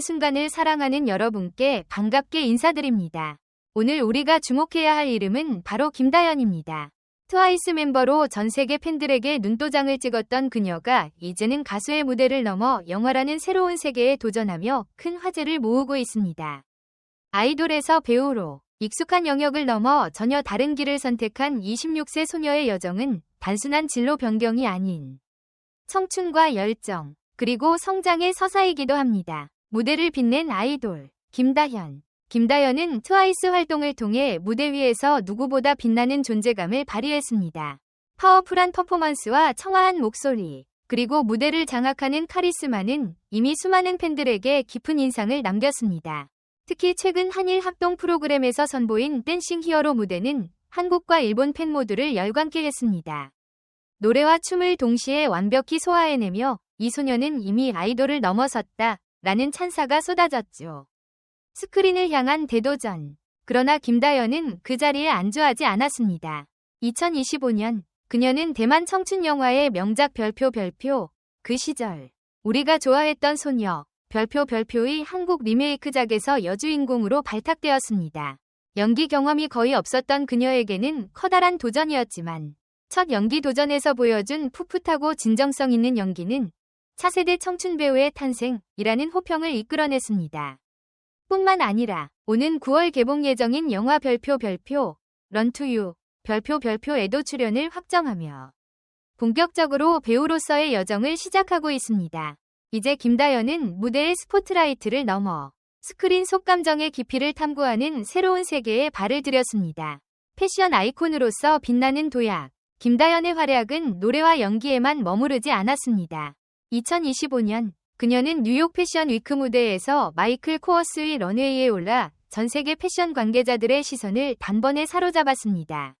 순간을 사랑하는 여러분께 반갑게 인사드립니다. 오늘 우리가 주목해야 할 이름은 바로 김다연입니다. 트와이스 멤버로 전 세계 팬들에게 눈도장을 찍었던 그녀가 이제는 가수의 무대를 넘어 영화라는 새로운 세계에 도전하며 큰 화제를 모으고 있습니다. 아이돌에서 배우로 익숙한 영역을 넘어 전혀 다른 길을 선택한 26세 소녀의 여정은 단순한 진로 변경이 아닌 청춘과 열정, 그리고 성장의 서사이기도 합니다. 무대를 빛낸 아이돌, 김다현. 김다현은 트와이스 활동을 통해 무대 위에서 누구보다 빛나는 존재감을 발휘했습니다. 파워풀한 퍼포먼스와 청아한 목소리, 그리고 무대를 장악하는 카리스마는 이미 수많은 팬들에게 깊은 인상을 남겼습니다. 특히 최근 한일 합동 프로그램에서 선보인 댄싱 히어로 무대는 한국과 일본 팬 모두를 열광케 했습니다. 노래와 춤을 동시에 완벽히 소화해내며 이 소녀는 이미 아이돌을 넘어섰다 라는 찬사가 쏟아졌죠. 스크린을 향한 대도전. 그러나 김다연은 그 자리에 안주하지 않았습니다. 2025년 그녀는 대만 청춘 영화의 명작 별표 별표 그 시절 우리가 좋아했던 소녀 별표 별표의 한국 리메이크작에서 여주인공으로 발탁되었습니다. 연기 경험이 거의 없었던 그녀에게는 커다란 도전이었지만 첫 연기 도전에서 보여준 풋풋하고 진정성 있는 연기는 차세대 청춘 배우의 탄생이라는 호평을 이끌어냈습니다. 뿐만 아니라 오는 9월 개봉 예정인 영화 별표 별표 런투유 별표 별표에도 출연을 확정하며 본격적으로 배우로서의 여정을 시작하고 있습니다. 이제 김다연은 무대의 스포트라이트를 넘어 스크린 속감정의 깊이를 탐구하는 새로운 세계에 발을 들였습니다. 패션 아이콘으로서 빛나는 도약, 김다연의 활약은 노래와 연기에만 머무르지 않았습니다. 2025년 그녀는 뉴욕 패션 위크 무대에서 마이클 코어스의 런웨이에 올라 전 세계 패션 관계자들의 시선을 단번에 사로잡았습니다.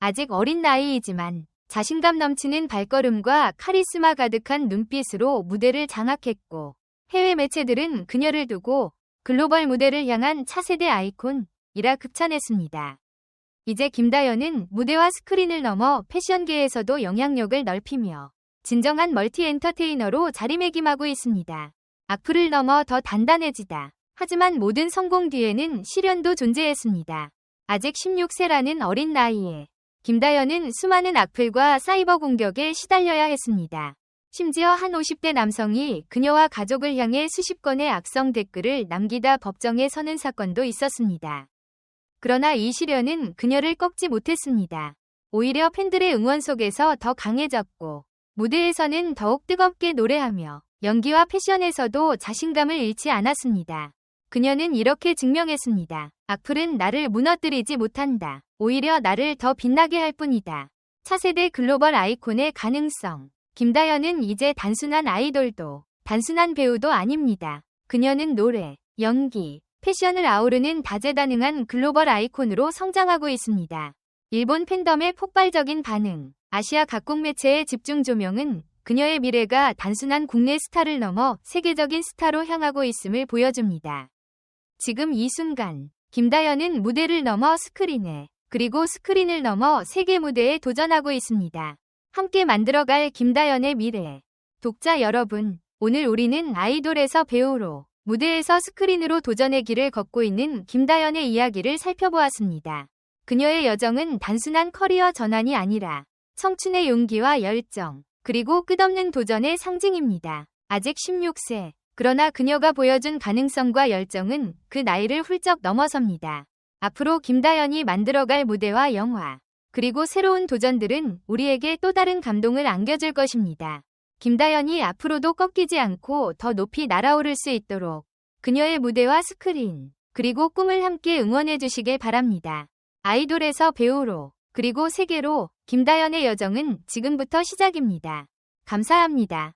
아직 어린 나이이지만 자신감 넘치는 발걸음과 카리스마 가득한 눈빛으로 무대를 장악했고 해외 매체들은 그녀를 두고 글로벌 무대를 향한 차세대 아이콘이라 극찬했습니다. 이제 김다연은 무대와 스크린을 넘어 패션계에서도 영향력을 넓히며 진정한 멀티 엔터테이너로 자리매김하고 있습니다. 악플을 넘어 더 단단해지다. 하지만 모든 성공 뒤에는 시련도 존재했습니다. 아직 16세라는 어린 나이에 김다연은 수많은 악플과 사이버 공격에 시달려야 했습니다. 심지어 한 50대 남성이 그녀와 가족을 향해 수십 건의 악성 댓글을 남기다 법정에 서는 사건도 있었습니다. 그러나 이 시련은 그녀를 꺾지 못했습니다. 오히려 팬들의 응원 속에서 더 강해졌고 무대에서는 더욱 뜨겁게 노래하며 연기와 패션에서도 자신감을 잃지 않았습니다. 그녀는 이렇게 증명했습니다. 악플은 나를 무너뜨리지 못한다. 오히려 나를 더 빛나게 할 뿐이다. 차세대 글로벌 아이콘의 가능성. 김다연은 이제 단순한 아이돌도 단순한 배우도 아닙니다. 그녀는 노래, 연기, 패션을 아우르는 다재다능한 글로벌 아이콘으로 성장하고 있습니다. 일본 팬덤의 폭발적인 반응, 아시아 각국 매체의 집중 조명은 그녀의 미래가 단순한 국내 스타를 넘어 세계적인 스타로 향하고 있음을 보여줍니다. 지금 이 순간, 김다연은 무대를 넘어 스크린에, 그리고 스크린을 넘어 세계 무대에 도전하고 있습니다. 함께 만들어갈 김다연의 미래. 독자 여러분, 오늘 우리는 아이돌에서 배우로, 무대에서 스크린으로 도전의 길을 걷고 있는 김다연의 이야기를 살펴보았습니다. 그녀의 여정은 단순한 커리어 전환이 아니라 청춘의 용기와 열정, 그리고 끝없는 도전의 상징입니다. 아직 16세. 그러나 그녀가 보여준 가능성과 열정은 그 나이를 훌쩍 넘어섭니다. 앞으로 김다연이 만들어갈 무대와 영화, 그리고 새로운 도전들은 우리에게 또 다른 감동을 안겨줄 것입니다. 김다연이 앞으로도 꺾이지 않고 더 높이 날아오를 수 있도록 그녀의 무대와 스크린, 그리고 꿈을 함께 응원해 주시길 바랍니다. 아이돌에서 배우로, 그리고 세계로 김다연의 여정은 지금부터 시작입니다. 감사합니다.